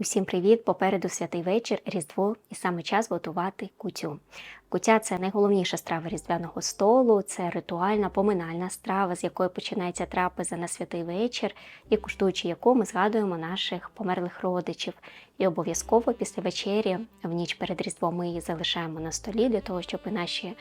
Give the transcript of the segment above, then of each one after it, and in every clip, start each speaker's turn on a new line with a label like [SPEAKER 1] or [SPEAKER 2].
[SPEAKER 1] Усім привіт! Попереду святий вечір, Різдво і саме час готувати кутю. Кутя це найголовніша страва різдвяного столу, це ритуальна поминальна страва, з якої починається трапеза на святий вечір, і куштуючи яку ми згадуємо наших померлих родичів. І обов'язково після вечері, в ніч перед Різдвом, ми її залишаємо на столі для того, щоб і наші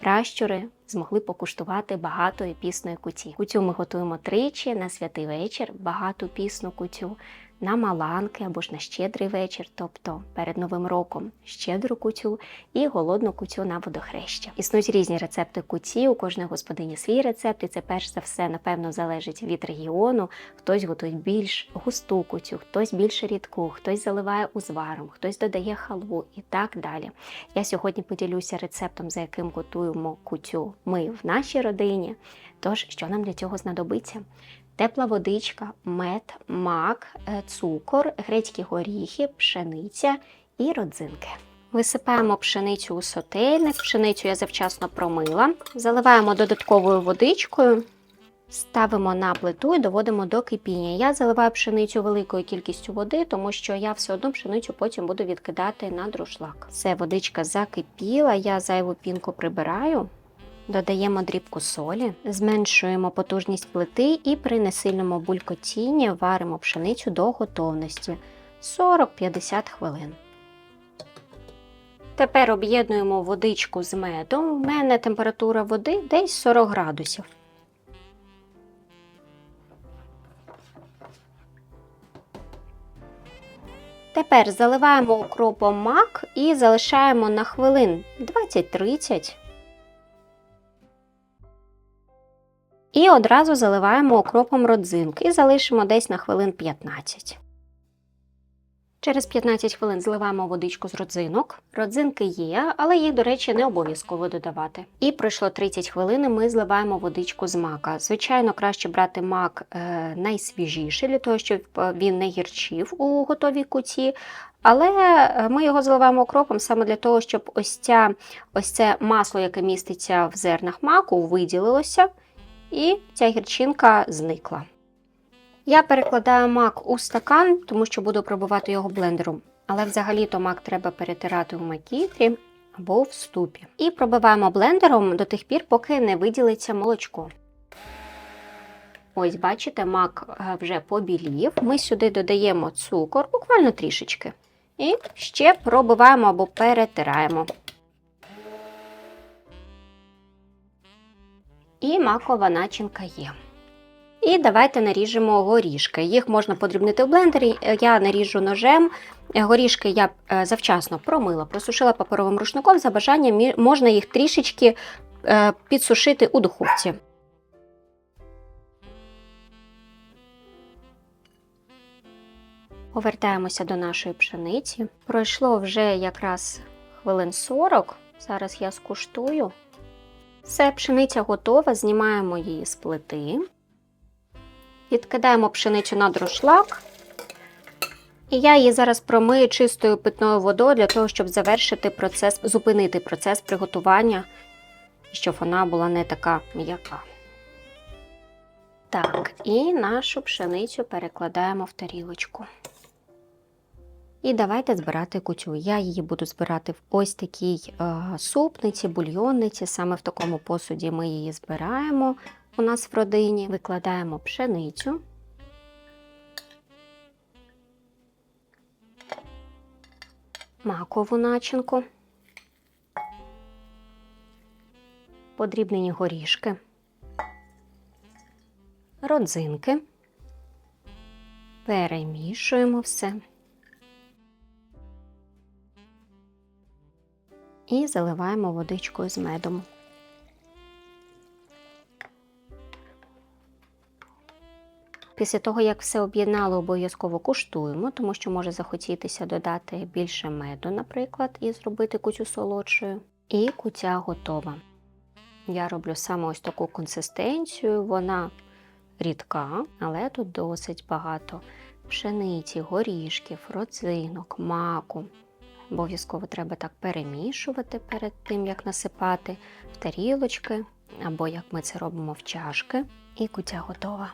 [SPEAKER 1] пращури змогли покуштувати багато пісної куті. Кутю ми готуємо тричі на святий вечір, багату пісну кутю на маланки або ж на щедрий вечір, тобто перед Новим роком щедру кутю і голодну кутю на водохреща. Існують різні рецепти куті, у кожної господині свій рецепт, і це перш за все, напевно, залежить від регіону. Хтось готує більш густу кутю, хтось більш рідку, хтось заливає узваром, хтось додає халву і так далі. Я сьогодні поділюся рецептом, за яким готуємо кутю ми в нашій родині. Тож, що нам для цього знадобиться? Тепла водичка, мед, мак, е, цукор, грецькі горіхи, пшениця і родзинки. Висипаємо пшеницю у сотейник. Пшеницю я завчасно промила. Заливаємо додатковою водичкою, ставимо на плиту і доводимо до кипіння. Я заливаю пшеницю великою кількістю води, тому що я все одно пшеницю потім буду відкидати на друшлак. Все, водичка закипіла, я зайву пінку прибираю. Додаємо дрібку солі, зменшуємо потужність плити і при несильному булькотінні варимо пшеницю до готовності 40-50 хвилин. Тепер об'єднуємо водичку з медом. У мене температура води десь 40 градусів. Тепер заливаємо укропом мак і залишаємо на хвилин 20-30. І одразу заливаємо окропом родзинки і залишимо десь на хвилин 15. Через 15 хвилин зливаємо водичку з родзинок. Родзинки є, але їх, до речі, не обов'язково додавати. І пройшло 30 хвилин, ми зливаємо водичку з мака. Звичайно, краще брати мак е, найсвіжіший, для того, щоб він не гірчив у готовій куті. Але ми його заливаємо окропом саме для того, щоб ось, ця, ось це масло, яке міститься в зернах маку, виділилося і ця гірчинка зникла. Я перекладаю мак у стакан, тому що буду пробувати його блендером. Але взагалі-то мак треба перетирати у макітрі або в ступі. І пробиваємо блендером до тих пір, поки не виділиться молочко. Ось, бачите, мак е, вже побілів. Ми сюди додаємо цукор, буквально трішечки. І ще пробиваємо або перетираємо. І макова начинка є. І давайте наріжемо горішки. Їх можна подрібнити в блендері. Я наріжу ножем. Горішки я е, завчасно промила, просушила паперовим рушником. За бажанням можна їх трішечки е, підсушити у духовці. Повертаємося до нашої пшениці. Пройшло вже якраз хвилин 40. Зараз я скуштую. Все, пшениця готова, знімаємо її з плити, відкидаємо пшеницю на друшлак. І я її зараз промию чистою питною водою для того, щоб завершити процес, зупинити процес приготування, щоб вона була не така м'яка. Так, і нашу пшеницю перекладаємо в тарілочку. І давайте збирати кутю. Я її буду збирати в ось такій е, супниці, бульйонниці. Саме в такому посуді ми її збираємо у нас в родині. Викладаємо пшеницю. Макову начинку, подрібнені горішки, родзинки, перемішуємо все. І заливаємо водичкою з медом. Після того, як все об'єднало, обов'язково куштуємо, тому що може захотітися додати більше меду, наприклад, і зробити кутю солодшою. І кутя готова. Я роблю саме ось таку консистенцію, вона рідка, але тут досить багато пшениці, горішків, родзинок, маку. Обов'язково треба так перемішувати перед тим, як насипати в тарілочки, або як ми це робимо в чашки, і кутя готова.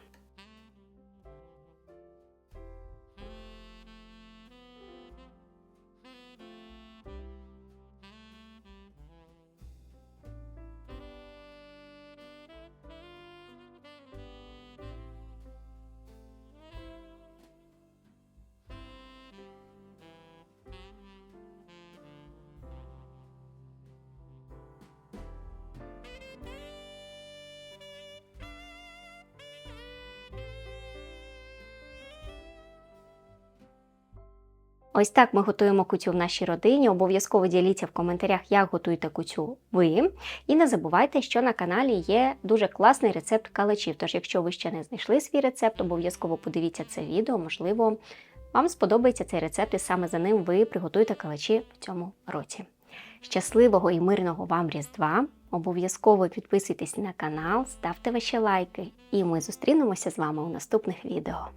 [SPEAKER 1] Ось так ми готуємо кутю в нашій родині. Обов'язково діліться в коментарях, як готуєте кутю ви. І не забувайте, що на каналі є дуже класний рецепт калачів. Тож, якщо ви ще не знайшли свій рецепт, обов'язково подивіться це відео. Можливо, вам сподобається цей рецепт, і саме за ним ви приготуєте калачі в цьому році. Щасливого і мирного вам Різдва! Обов'язково підписуйтесь на канал, ставте ваші лайки, і ми зустрінемося з вами у наступних відео.